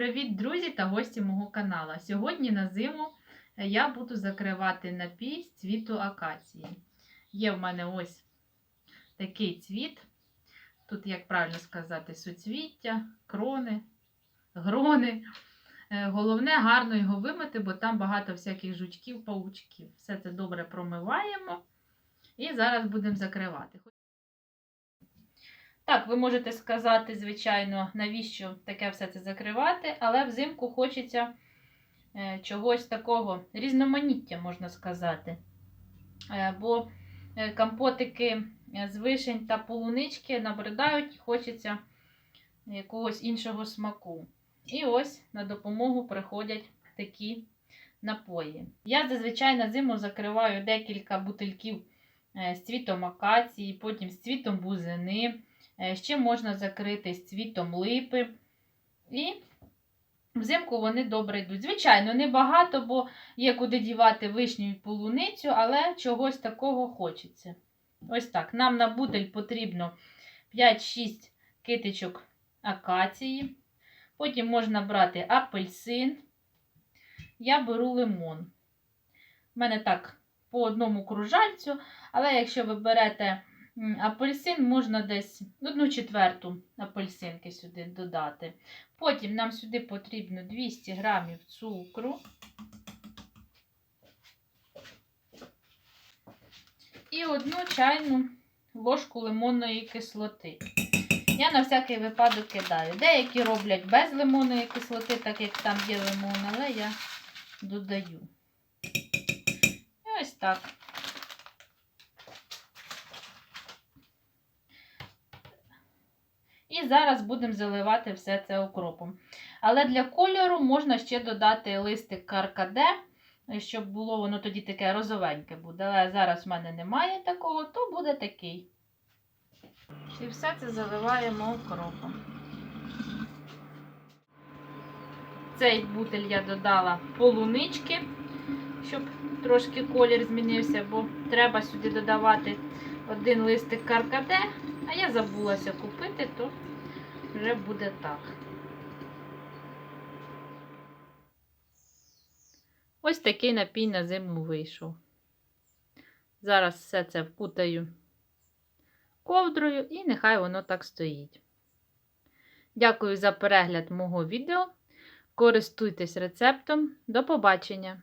Привіт, друзі та гості мого каналу. Сьогодні на зиму я буду закривати напій з цвіту акації. Є в мене ось такий цвіт. Тут, як правильно сказати, суцвіття, крони, грони. Е, Головне гарно його вимити, бо там багато всяких жучків, паучків. Все це добре промиваємо. І зараз будемо закривати. Так, ви можете сказати, звичайно, навіщо таке все це закривати, але взимку хочеться е, чогось такого різноманіття, можна сказати. Е, бо е, компотики з вишень та полунички набридають, хочеться якогось іншого смаку. І ось на допомогу приходять такі напої. Я зазвичай на зиму закриваю декілька бутильків з цвітом акації, потім з цвітом бузини. Е, Ще можна закрити з цвітом липи. І взимку вони добре йдуть. Звичайно, не багато, бо є куди дівати вишню і полуницю, але чогось такого хочеться. Ось так. Нам на бутель потрібно 5-6 китичок акації. Потім можна брати апельсин. Я беру лимон. У мене так по одному кружальцю, але якщо ви берете Апельсин можна десь одну четверту апельсинки сюди додати. Потім нам сюди потрібно 200 грамів цукру. І одну чайну ложку лимонної кислоти. Я на всякий випадок кидаю. Деякі роблять без лимонної кислоти, так як там є лимон, але я додаю. І ось так. І зараз будемо заливати все це окропом. Але для кольору можна ще додати листик каркаде, щоб було воно тоді таке розовеньке буде. Але зараз в мене немає такого, то буде такий. І все це заливаємо окропом. Цей бутель я додала полунички, щоб трошки колір змінився, бо треба сюди додавати один листик каркаде, а я забулася купити, то вже буде так. Ось такий напій на зиму вийшов. Зараз все це вкутаю ковдрою і нехай воно так стоїть. Дякую за перегляд мого відео. Користуйтесь рецептом. До побачення!